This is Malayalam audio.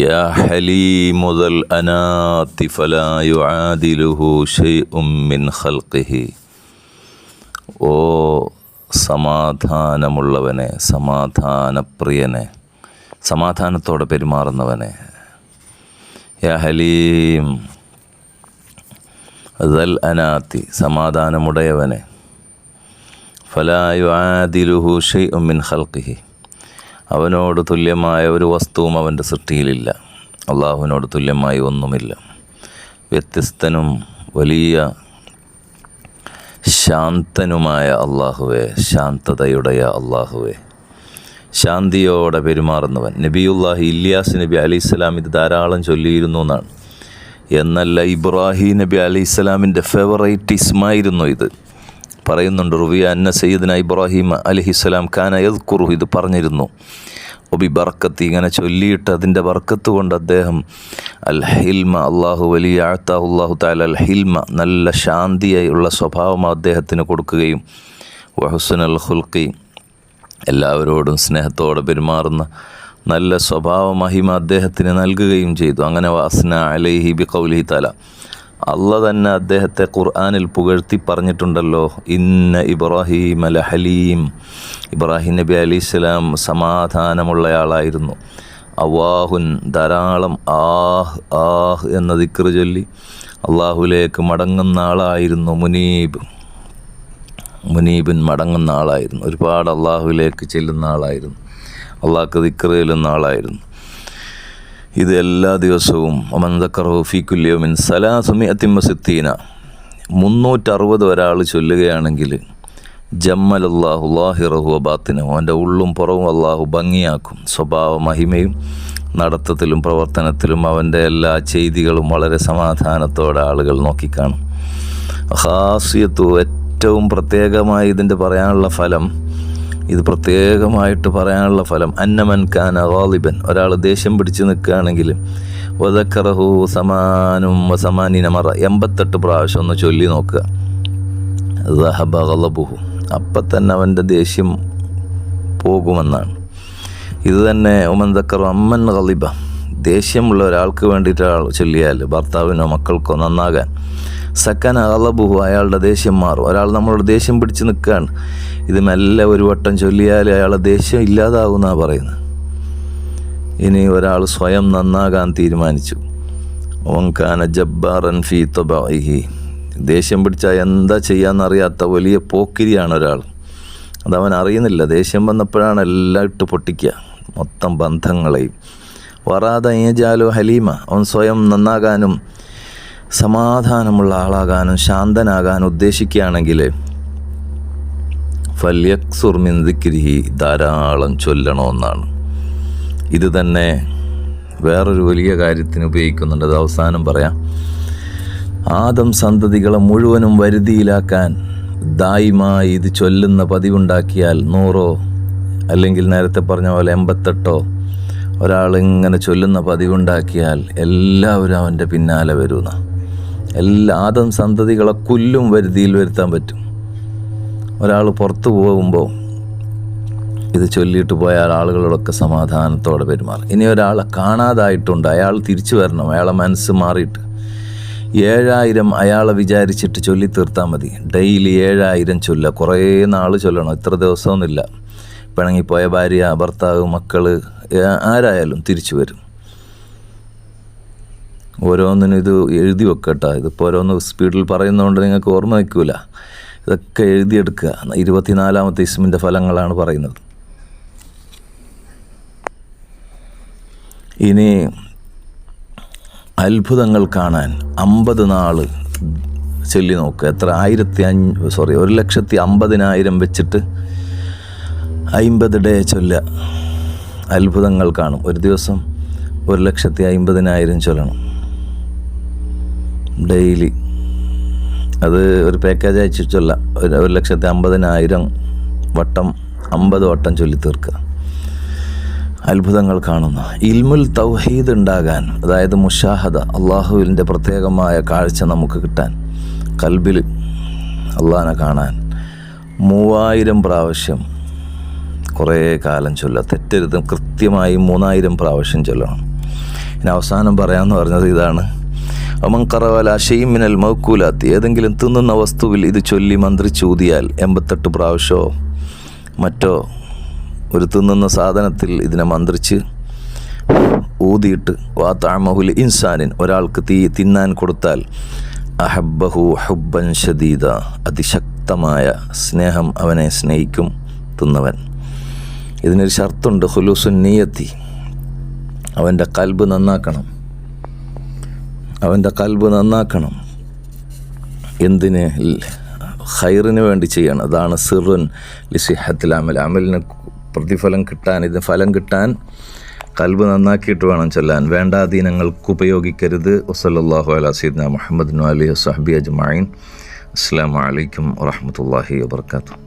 يا حليم ذا الأنات فلا يعادله شيء من خلقه ഓ സമാധാനമുള്ളവനെ സമാധാനപ്രിയനെ സമാധാനത്തോടെ പെരുമാറുന്നവനെ യാ ഹലീം ദൽ അനാത്തി സമാധാനമുടയവനെ ഫലായു ആദിലുഹു ഷെയ് ഉമ്മിൻ ഖൽക്കിഹി അവനോട് തുല്യമായ ഒരു വസ്തുവും അവന്റെ സൃഷ്ടിയിലില്ല. അള്ളാഹുവിനോട് തുല്യമായി ഒന്നുമില്ല. വ്യത്യസ്തനും വലിയ ശാന്തനുമായ അള്ളാഹുവെ ശാന്തതയുടെ അള്ളാഹുവെ. ശാന്തിയോടെ പെരുമാറുന്നവൻ. നബിയുല്ലാഹി ഇല്യാസ് നബി അലി ഇസ്ലാം ഇത് ധാരാളം ചൊല്ലിയിരുന്നു എന്നാണ് എന്നല്ല ഇബ്രാഹിം നബി അലി ഇസ്ലാമിന്റെ ഫേവറേറ്റിസ്മായിരുന്നു ഇത്. പറയുന്നുണ്ട് റുവിയ അന്ന സയ്യിദ്ന ഇബ്രാഹിം അലിഹിസ്സലാം ഖാന യദ്കുറു. ഇത് പറഞ്ഞിരുന്നു. ഒബി ബർക്കത്ത് ഇങ്ങനെ ചൊല്ലിയിട്ട് അതിന്റെ ബർക്കത്ത് കൊണ്ട് അദ്ദേഹം അൽ ഹിൽമ അള്ളാഹു വലിയ ആഴ്ത്താഹുല്ലാഹു താല അൽ ഹിൽമ നല്ല ശാന്തിയായുള്ള സ്വഭാവം അദ്ദേഹത്തിന് കൊടുക്കുകയും വഹുസൻ അൽ ഹുൽക്കി എല്ലാവരോടും സ്നേഹത്തോടെ പെരുമാറുന്ന നല്ല സ്വഭാവ മഹിമ അദ്ദേഹത്തിന് നൽകുകയും ചെയ്തു. അങ്ങനെ വാസ്ന അലൈഹി ബി കൗലി തല അല്ല തന്നെ അദ്ദേഹത്തെ ഖുർആാനിൽ പുകഴ്ത്തി പറഞ്ഞിട്ടുണ്ടല്ലോ ഇന്ന ഇബ്രാഹിം അല ഹലീം ഇബ്രാഹിം നബി അലി ഇസ്ലാം സമാധാനമുള്ളയാളായിരുന്നു. അവാഹുൻ ധാരാളം ആഹ് ആഹ് എന്ന ദിക്റ് ചൊല്ലി അള്ളാഹുലേക്ക് മടങ്ങുന്ന ആളായിരുന്നു മുനീബ്. മുനീബിൻ മടങ്ങുന്ന ആളായിരുന്നു. ഒരുപാട് അള്ളാഹുലേക്ക് ചെല്ലുന്ന ആളായിരുന്നു. അള്ളാഹ്ക്ക് ദിക്റ് ചെല്ലുന്ന ആളായിരുന്നു. ഇത് എല്ലാ ദിവസവും അമന്തക്കറഹു ഫീക്കുല്യോമിൻ സലാസുമി അത്തിമസിത്തീന മുന്നൂറ്ററുപത് ഒരാൾ ചൊല്ലുകയാണെങ്കിൽ ജമ്മൽ അള്ളാഹു ലാഹിറഹു അബാത്തിനും അവന്റെ ഉള്ളും പുറവും അള്ളാഹു ഭംഗിയാക്കും. സ്വഭാവ മഹിമയും നടത്തത്തിലും പ്രവർത്തനത്തിലും അവന്റെ എല്ലാ ചെയ്തികളും വളരെ സമാധാനത്തോടെ ആളുകൾ നോക്കിക്കാണും. ഹാസ്യത്തു ഏറ്റവും പ്രത്യേകമായി ഇതിന്റെ പറയാനുള്ള ഫലം ഇത് പ്രത്യേകമായിട്ട് പറയാനുള്ള ഫലം. അന്നമൻ ഖാന ഗാലിബൻ. ഒരാൾ ദേഷ്യം പിടിച്ച് നിൽക്കുകയാണെങ്കിൽ വധക്കറഹു സമാനും വസമാനിനമറ എൺപത്തെട്ട് പ്രാവശ്യം ഒന്ന് ചൊല്ലി നോക്കുക. ദഹബ അപ്പം തന്നെ അവന്റെ ദേഷ്യം പോകുമെന്നാണ്. ഇത് തന്നെ ഉമൻ ദക്കറു അമ്മൻ ഗലിബ. ദേഷ്യമുള്ള ഒരാൾക്ക് വേണ്ടിയിട്ട് ആൾ ചൊല്ലിയാൽ ഭർത്താവിനോ മക്കൾക്കോ നന്നാകാൻ. സക്കന അളബുഹു അയാളുടെ ദേഷ്യം മാറും. ഒരാൾ നമ്മളോട് ദേഷ്യം പിടിച്ച് നിൽക്കുകയാണ്. ഇത് മെല്ലെ ഒരു വട്ടം ചൊല്ലിയാൽ അയാളുടെ ദേഷ്യം ഇല്ലാതാകുമെന്നാണ് പറയുന്നത്. ഇനി ഒരാൾ സ്വയം നന്നാകാൻ തീരുമാനിച്ചു. ഓങ്കാന ജബ്ബാറൻ ഫീ തൊബാഹി ദേഷ്യം പിടിച്ചാൽ എന്താ ചെയ്യാന്നറിയാത്ത വലിയ പോക്കിരിയാണ് ഒരാൾ. അതവൻ അറിയുന്നില്ല. ദേഷ്യം വന്നപ്പോഴാണ് എല്ലാം ഇട്ട് പൊട്ടിക്കുക. മൊത്തം ബന്ധങ്ങളെയും. വറാത ഏജാലോ ഹലീമ അവൻ സ്വയം നന്നാകാനും സമാധാനമുള്ള ആളാകാനും ശാന്തനാകാനും ഉദ്ദേശിക്കുകയാണെങ്കിൽ ഫല്യക്സുർ മിന്ദിക്കിരിഹി ധാരാളം ചൊല്ലണമെന്നാണ്. ഇത് തന്നെ വേറൊരു വലിയ കാര്യത്തിന് ഉപയോഗിക്കുന്നുണ്ട്. അത് അവസാനം പറയാം. ആദം സന്തതികളെ മുഴുവനും വരുതിയിലാക്കാൻ ദായിമായി ഇത് ചൊല്ലുന്ന പതിവുണ്ടാക്കിയാൽ നൂറോ അല്ലെങ്കിൽ നേരത്തെ പറഞ്ഞ പോലെ എൺപത്തെട്ടോ ഒരാൾ ഇങ്ങനെ ചൊല്ലുന്ന പതിവുണ്ടാക്കിയാൽ എല്ലാവരും അവന്റെ പിന്നാലെ വരുന്ന എല്ലാ ആദം സന്തതികളെ കൊല്ലും വരുതിയിൽ വരുത്താൻ പറ്റും. ഒരാൾ പുറത്തു പോകുമ്പോൾ ഇത് ചൊല്ലിയിട്ട് പോയാൽ ആളുകളോടൊക്കെ സമാധാനത്തോടെ പെരുമാറും. ഇനി ഒരാളെ കാണാതായിട്ടുണ്ട് അയാൾ തിരിച്ചു വരണം അയാളെ മനസ്സ് മാറിയിട്ട് ഏഴായിരം അയാളെ വിചാരിച്ചിട്ട് ചൊല്ലി തീർത്താൽ മതി. ഡെയിലി ഏഴായിരം ചൊല്ല കുറേ നാൾ ചൊല്ലണം ഇത്ര ദിവസമൊന്നുമില്ല. പിണങ്ങിപ്പോയ ഭാര്യ ഭർത്താവ് മക്കൾ ആരായാലും തിരിച്ചു വരും. ഓരോന്നിനും ഇത് എഴുതി വെക്കട്ടോ. ഇതിപ്പോൾ ഓരോന്ന് സ്പീഡിൽ പറയുന്നതുകൊണ്ട് നിങ്ങൾക്ക് ഓർമ്മ വയ്ക്കൂല ഇതൊക്കെ എഴുതിയെടുക്കുക. ഇരുപത്തിനാലാമത്തെ ഇസ്മിന്റെ ഫലങ്ങളാണ് പറയുന്നത്. ഇനി അത്ഭുതങ്ങൾ കാണാൻ അമ്പത് നാൾ ചൊല്ലി നോക്കുക. എത്ര? ആയിരത്തി അഞ്ഞ് സോറി ഒരു ലക്ഷത്തി അമ്പതിനായിരം വെച്ചിട്ട് അയിമ്പത് ഡേ ചൊല്ല അത്ഭുതങ്ങൾ കാണും. ഒരു ദിവസം ഒരു ലക്ഷത്തി അമ്പതിനായിരം ചൊല്ലണം. ഡെയിലി. അത് ഒരു പാക്കേജ് അയച്ചു ചൊല്ല. ഒരു ലക്ഷത്തി അമ്പതിനായിരം വട്ടം അമ്പത് വട്ടം ചൊല്ലി തീർക്കുക. അത്ഭുതങ്ങൾ കാണുന്ന. ഇൽമുൽ തൗഹീദ് ഉണ്ടാകാൻ അതായത് മുഷാഹദ അള്ളാഹുവിന്റെ പ്രത്യേകമായ കാഴ്ച നമുക്ക് കിട്ടാൻ കൽബിൽ അള്ളാഹനെ കാണാൻ മൂവായിരം പ്രാവശ്യം കുറേ കാലം ചൊല്ലുക. തെറ്റരുത് കൃത്യമായി മൂന്നായിരം പ്രാവശ്യം ചൊല്ലണം. ഇനി അവസാനം പറയാമെന്ന് പറഞ്ഞത് ഇതാണ്. അമങ്കറവല കറവല ഷെയ്മിനൽ മൗക്കൂലാത്ത്. ഏതെങ്കിലും തിന്നുന്ന വസ്തുവിൽ ഇത് ചൊല്ലി മന്ത്രി ചൂതിയാൽ എൺപത്തെട്ട് പ്രാവശ്യമോ മറ്റോ ഒരു തിന്നുന്ന സാധനത്തിൽ ഇതിനെ മന്ത്രിച്ച് ഊതിയിട്ട് വാ താമഹുൽ ഇൻസാനിൻ. ഒരാൾക്ക് തീ തിന്നാൻ കൊടുത്താൽ അഹബ്ബഹു ഹുബ്ബൻ ഷദീദ അതിശക്തമായ സ്നേഹം അവനെ സ്നേഹിക്കും തിന്നവൻ. ഇതിനൊരു ഷർത്തുണ്ട് ഹുലൂസുൻ നീയത്തി. അവന്റെ കൽബ് നന്നാക്കണം. അവന്റെ കൽബ് നന്നാക്കണം. എന്തിന്? ഹൈറിന് വേണ്ടി ചെയ്യണം. അതാണ് സിറുൻ ലിസിഹത്തിൽ അമൽ. അമലിന് പ്രതിഫലം കിട്ടാൻ ഇത് ഫലം കിട്ടാൻ കൽബ് നന്നാക്കിയിട്ട് വേണം ചെല്ലാൻ. വേണ്ടാധീനങ്ങൾക്ക് ഉപയോഗിക്കരുത്. വസല്ലാഹു അല സീദ്ന മുഹമ്മദ് അലി സഹബി അജ്മായിൻ അസ്സാം വലൈക്കും വാഹമത്തല്ലാഹി വാബർക്കാത്തു